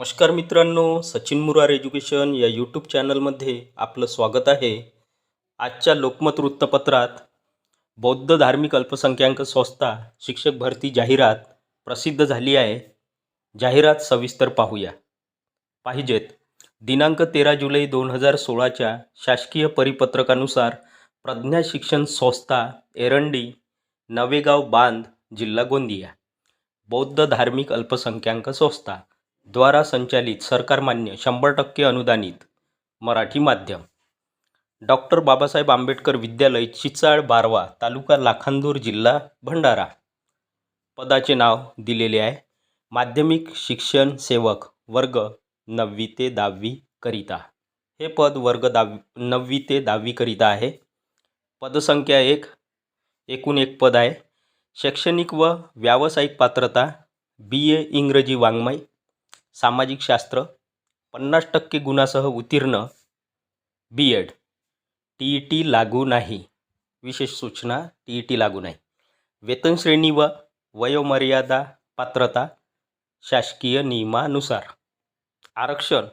नमस्कार मित्रांनो सचिन मुरार एज्युकेशन या यूट्यूब चॅनलमध्ये आपलं स्वागत आहे. आजच्या लोकमत वृत्तपत्रात बौद्ध धार्मिक अल्पसंख्याक संस्था शिक्षक भरती जाहिरात प्रसिद्ध झाली आहे. जाहिरात सविस्तर पाहूया. पाहिजेत. दिनांक तेरा जुलै दोन हजार सोळाच्या शासकीय परिपत्रकानुसार प्रज्ञा शिक्षण संस्था एरंडी नवेगाव बांध जिल्हा गोंदिया. बौद्ध धार्मिक अल्पसंख्याक संस्था. द्वारा संचालित सरकारमान्य शंभर टक्के अनुदानित मराठी माध्यम. डॉक्टर बाबासाहेब आंबेडकर विद्यालय चिचाळ बारवा तालुका लाखांदूर जिल्हा भंडारा. पदाचे नाव दिलेले आहे. माध्यमिक शिक्षण सेवक वर्ग नववी ते दहावी करिता. हे पद वर्ग दहावी नववी ते दहावी करिता आहे. पदसंख्या एक एकूण एक पद आहे. शैक्षणिक व व्यावसायिक पात्रता बी ए इंग्रजी वाङ्मय सामाजिक शास्त्र पन्नास टक्के गुणासह उत्तीर्ण B Ed T E T लागू नाही. विशेष सूचना टी ई टी लागू नाही. वेतनश्रेणी व वयोमर्यादा पात्रता शासकीय नियमानुसार. आरक्षण.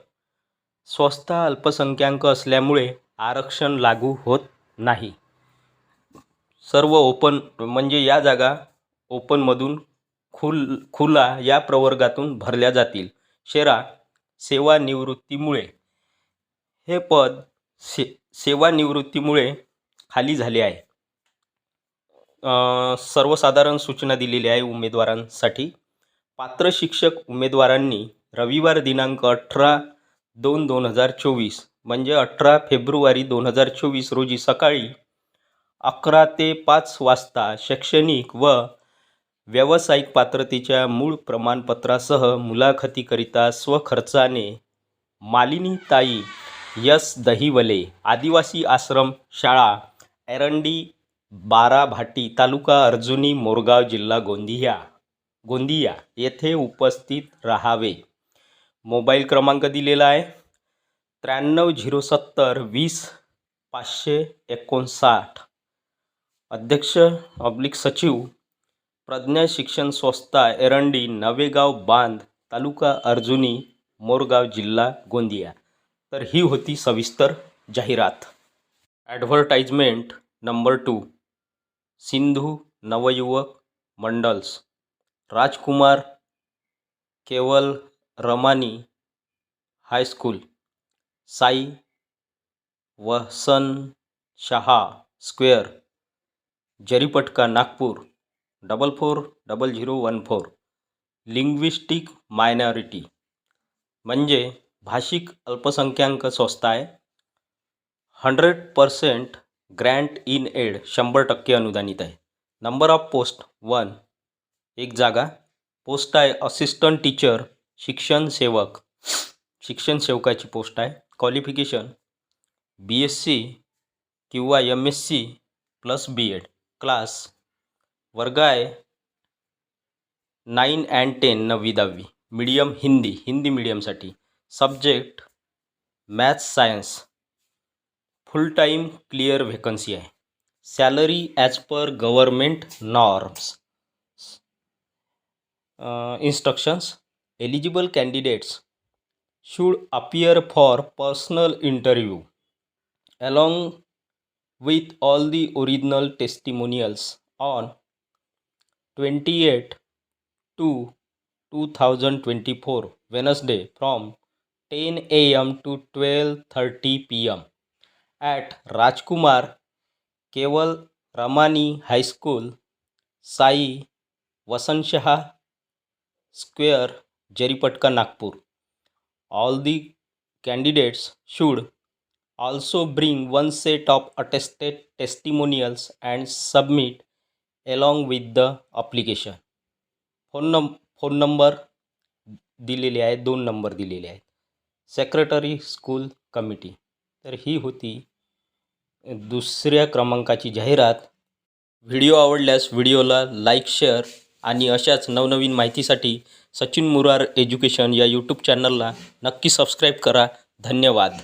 स्वस्त अल्पसंख्याक असल्यामुळे आरक्षण लागू होत नाही. सर्व ओपन म्हणजे या जागा ओपनमधून खुल खुला या प्रवर्गातून भरल्या जातील. शेरा सेवानिवृत्तीमुळे. हे पद से सेवानिवृत्तीमुळे खाली झाले आहे. सर्वसाधारण सूचना दिलेली आहे उमेदवारांसाठी. पात्र शिक्षक उमेदवारांनी रविवार दिनांक अठरा दोन दोन हजार चोवीस म्हणजे अठरा फेब्रुवारी दोन हजार चोवीस रोजी सकाळी अकरा ते पाच वाजता शैक्षणिक व व्यावसायिक पात्रतेच्या मूळ प्रमाणपत्रासह मुलाखतीकरिता स्वखर्चाने मालिनीताई यस दहिवले आदिवासी आश्रम शाळा एरंडी बाराभाटी तालुका अर्जुनी मोरगाव जिल्हा गोंदिया गोंदिया येथे उपस्थित राहावे. मोबाईल क्रमांक दिलेला आहे. त्र्याण्णव झिरो सत्तर वीस पाचशे एकोणसाठ. अध्यक्ष ऑब्लिक सचिव प्रज्ञा शिक्षण संस्था एरंडी नवेगाव बांध तालुका अर्जुनी मोरगाव जिल्हा गोंदिया. तर ही होती सविस्तर जाहिरात. ॲडव्हर्टाइजमेंट नंबर टू सिंधू नवयुवक मंडल्स. राजकुमार केवल Ramani high school Sai Vasan Shah square. Jaripatka Nagpur. Double four double zero one four. Linguistic minority म्हणजे भाषिक अल्पसंख्याक संस्था आहे hundred percent grant in aid शंभर टक्के अनुदानित आहे. Number of post one. एक जागा. पोस्ट आहे असिस्टंट टीचर शिक्षण सेवक. शिक्षण सेवकाची पोस्ट आहे. क्वालिफिकेशन. बी एस सी किंवा M S C plus B Ed. Class. वर्ग आहे. नाईन अँड टेन नववी दहावी. Medium Hindi Hindi मिडियमसाठी subject maths science full time clear vacancy आहे. Salary as per government norms instructions eligible candidates should appear for personal interview along with all the original testimonials on 28 to 2024 wednesday from 10 a.m to 12:30 p.m. at rajkumar keval ramani high school sai vasanshaha square jeripatka nagpur all the candidates should also bring one set of attested testimonials and submit along with the application phone number phone number दिलेले आहेत दोन number दिलेले आहेत. Secretary school committee तर ही होती दुसऱ्या क्रमांकाची जाहिरात. व्हिडिओ आवडल्यास व्हिडिओला लाईक शेअर आणि अशाच नवनवीन माहितीसाठी सचिन मुरार एज्युकेशन या यूट्यूब चॅनलला नक्की सबस्क्राईब करा. धन्यवाद.